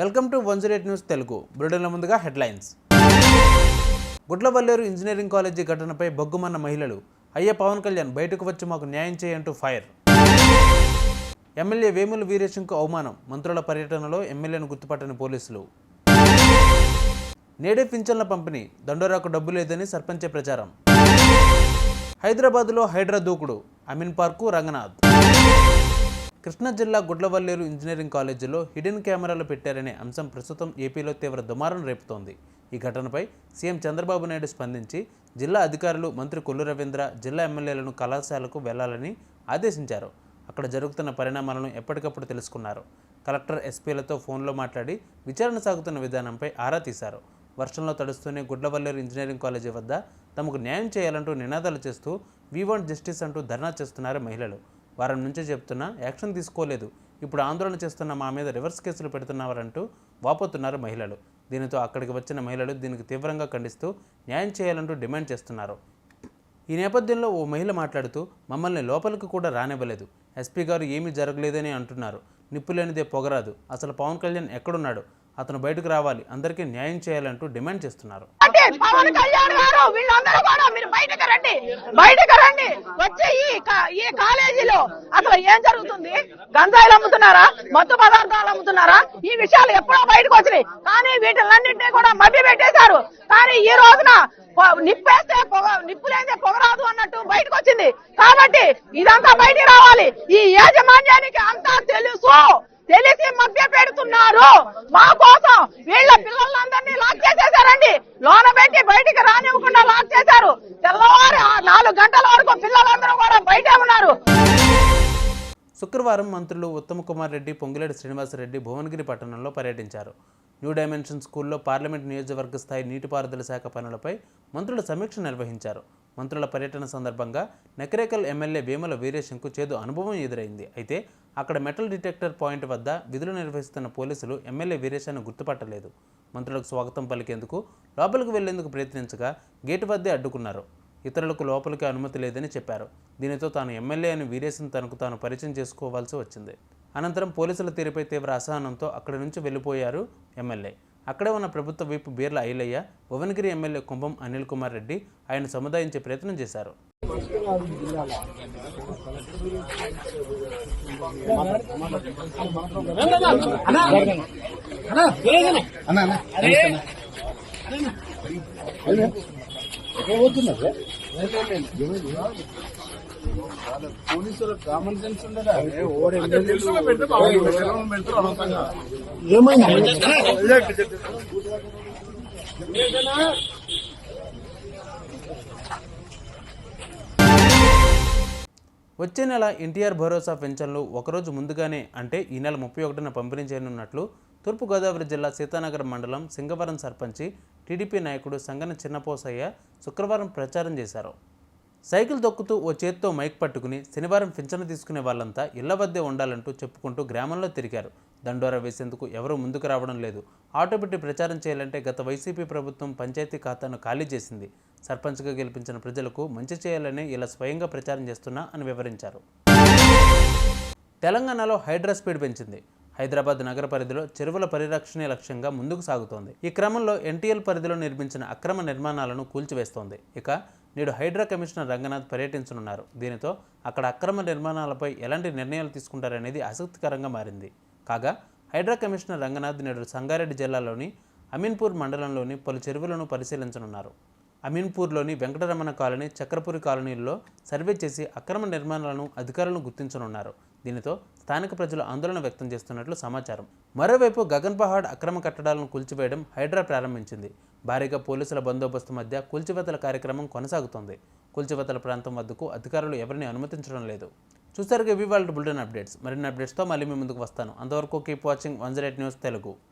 Welcome to one zero eight news Telugu. బులెటిన్ల ముందుగా headlines. Gudlavalleru engineering college ఘటనపై బొగ్గుమన్న మహిళలు అయ్యే పవన్ కళ్యాణ్ బయటకు వచ్చి మాకు న్యాయం చేయంటూ ఫైర్. ఎమ్మెల్యే వేముల వీరేశంకు అవమానం మంత్రుల పర్యటనలో ఎమ్మెల్యేను గుర్తుపట్టని పోలీసులు. నేడే పింఛన్ల పంపిణీ దండోరాకు డబ్బు లేదని సర్పంచే ప్రచారం. హైదరాబాద్లో హైడ్రా దూకుడు అమీన్ పార్కు రంగనాథ్. కృష్ణా జిల్లా గుడ్లవల్లేరు ఇంజనీరింగ్ కాలేజీలో హిడెన్ కెమెరాలు పెట్టారనే అంశం ప్రస్తుతం ఏపీలో తీవ్ర దుమారం రేపుతోంది. ఈ ఘటనపై సీఎం చంద్రబాబు నాయుడు స్పందించి జిల్లా అధికారులు మంత్రి కొల్లు రవీంద్ర జిల్లా ఎమ్మెల్యేలను కళాశాలకు వెళ్ళాలని ఆదేశించారు. అక్కడ జరుగుతున్న పరిణామాలను ఎప్పటికప్పుడు తెలుసుకున్నారు. కలెక్టర్ ఎస్పీలతో ఫోన్లో మాట్లాడి విచారణ సాగుతున్న విధానంపై ఆరా తీశారు. వర్షంలో తడుస్తూనే గుడ్లవల్లేరు ఇంజనీరింగ్ కాలేజీ వద్ద తమకు న్యాయం చేయాలంటూ నినాదాలు చేస్తూ వీ వాంట్ జస్టిస్ అంటూ ధర్నా చేస్తున్నారు మహిళలు. వారం నుంచే చెప్తున్నా యాక్షన్ తీసుకోలేదు. ఇప్పుడు ఆందోళన చేస్తున్న మా మీద రివర్స్ కేసులు పెడుతున్నారంటూ వాపోతున్నారు మహిళలు. దీనితో అక్కడికి వచ్చిన మహిళలు దీనికి తీవ్రంగా ఖండిస్తూ న్యాయం చేయాలంటూ డిమాండ్ చేస్తున్నారు. ఈ నేపథ్యంలో ఓ మహిళ మాట్లాడుతూ మమ్మల్ని లోపలికి కూడా రానివ్వలేదు. ఎస్పీ గారు ఏమీ జరగలేదని అంటున్నారు. నిప్పు లేనిదే పొగరాదు. అసలు పవన్ కళ్యాణ్ ఎక్కడున్నాడు? అతను బయటకు రావాలి. అందరికీ న్యాయం చేయాలంటూ డిమాండ్ చేస్తున్నారు. పవన్ కళ్యాణ్ గారు వీళ్ళందరూ కూడా మీరు బయటకు రండి. బయటకు రండి. వచ్చే ఈ కా- ఈ అసలు ఏం జరుగుతుంది? గంజాయిలు అమ్ముతున్నారా? మత్తు పదార్థాలు అమ్ముతున్నారా? ఈ విషయాలు ఎప్పుడో బయటకు వచ్చినాయి. కానీ వీటిలన్నింటినీ కూడా మభ్య పెట్టేశారు. కానీ ఈ రోజున నిప్పేస్తే పొగ నిప్పులేస్తే పొగరాదు అన్నట్టు బయటకు వచ్చింది. కాబట్టి ఇదంతా బయటికి రావాలి. ఈ యాజమాన్యానికి అంతా తెలుసు. తెలిసి మధ్య పెడుతున్నారు. మా కోసం వీళ్ళ పిల్లలందరినీ లాక్ చేసేసారండి లోన పెట్టి బయటికి రానివ్వకుండా లాక్ చేశారు. తెల్లవారు నాలుగు గంటల వరకు పిల్లలందరూ కూడా శుక్రవారం మంత్రులు ఉత్తమ్ కుమార్ రెడ్డి పొంగులేటి శ్రీనివాసరెడ్డి భువనగిరి పట్టణంలో పర్యటించారు. న్యూ డైమెన్షన్ స్కూల్లో పార్లమెంట్ నియోజకవర్గ స్థాయి నీటిపారుదల శాఖ పనులపై మంత్రులు సమీక్ష నిర్వహించారు. మంత్రుల పర్యటన సందర్భంగా నకరేకల్ ఎమ్మెల్యే వేముల వీరేశంకు చేదు అనుభవం ఎదురైంది. అయితే అక్కడ మెటల్ డిటెక్టర్ పాయింట్ వద్ద విధులు నిర్వహిస్తున్న పోలీసులు ఎమ్మెల్యే వీరేశాన్ని గుర్తుపట్టలేదు. మంత్రులకు స్వాగతం పలికేందుకు లోపలికి వెళ్ళేందుకు ప్రయత్నించగా గేటు వద్దే అడ్డుకున్నారు. ఇతరులకు లోపలికి అనుమతి లేదని చెప్పారు. దీనితో తాను ఎమ్మెల్యే అని వీరేశం తనకు తాను పరిచయం చేసుకోవాల్సి వచ్చింది. అనంతరం పోలీసుల తీరుపై తీవ్ర అసహనంతో అక్కడి నుంచి వెళ్ళిపోయారు ఎమ్మెల్యే. అక్కడే ఉన్న ప్రభుత్వ వైపు బీర్ల ఐలయ్య భువనగిరి ఎమ్మెల్యే కుంభం అనిల్ కుమార్ రెడ్డి ఆయన సముదాయించే ప్రయత్నం చేశారు. కామన్ సెన్స్ ఉండదా? వచ్చే నెల ఎన్టీఆర్ భరోసా పెన్షన్లు ఒకరోజు ముందుగానే అంటే ఈ నెల ముప్పై ఒకటిన పంపిణీ చేయనున్నట్లు తూర్పుగోదావరి జిల్లా సీతానగరం మండలం సింగవరం సర్పంచి టీడీపీ నాయకుడు సంగన చిన్నపోసయ్య శుక్రవారం ప్రచారం చేశారు. సైకిల్ దొక్కుతూ ఓ చేత్తో మైక్ పట్టుకుని శనివారం పింఛను తీసుకునే వాళ్ళంతా ఇళ్ళ వద్దే ఉండాలంటూ చెప్పుకుంటూ గ్రామంలో తిరిగారు. దండోరా వేసేందుకు ఎవరూ ముందుకు రావడం లేదు. ఆటో పెట్టి ప్రచారం చేయాలంటే గత వైసీపీ ప్రభుత్వం పంచాయతీ ఖాతాను ఖాళీ చేసింది. సర్పంచ్గా గెలిపించిన ప్రజలకు మంచి చేయాలని ఇలా స్వయంగా ప్రచారం చేస్తున్నా అని వివరించారు. తెలంగాణలో హైడ్రా స్పీడ్ పెంచింది. హైదరాబాద్ నగర పరిధిలో చెరువుల పరిరక్షణే లక్ష్యంగా ముందుకు సాగుతోంది. ఈ క్రమంలో ఎన్టీఎల్ పరిధిలో నిర్మించిన అక్రమ నిర్మాణాలను కూల్చివేస్తోంది. ఇక నేడు హైడ్రా కమిషనర్ రంగనాథ్ పర్యటించనున్నారు. దీనితో అక్కడ అక్రమ నిర్మాణాలపై ఎలాంటి నిర్ణయాలు తీసుకుంటారనేది ఆసక్తికరంగా మారింది. కాగా హైడ్రా కమిషనర్ రంగనాథ్ నేడు సంగారెడ్డి జిల్లాలోని అమీన్పూర్ మండలంలోని పలు చెరువులను పరిశీలించనున్నారు. అమీన్పూర్లోని వెంకటరమణ కాలనీ చక్రపురి కాలనీల్లో సర్వే చేసి అక్రమ నిర్మాణాలను అధికారులను గుర్తించనున్నారు. దీనితో స్థానిక ప్రజలు ఆందోళన వ్యక్తం చేస్తున్నట్లు సమాచారం. మరోవైపు గగన్ పహాడ్ అక్రమ కట్టడాలను కూల్చివేయడం హైడ్రా ప్రారంభించింది. భారీగా పోలీసుల బందోబస్తు మధ్య కూల్చివేతల కార్యక్రమం కొనసాగుతోంది. కూల్చివేతల ప్రాంతం వద్దకు అధికారులు ఎవరిని అనుమతించడం లేదు. చూసారుగా ఇవి వాళ్ళ బులెటిన్ అప్డేట్స్. మరిన్ని అప్డేట్స్తో మళ్ళీ మీ ముందుకు వస్తాను. అంతవరకు keep watching one news Telugu.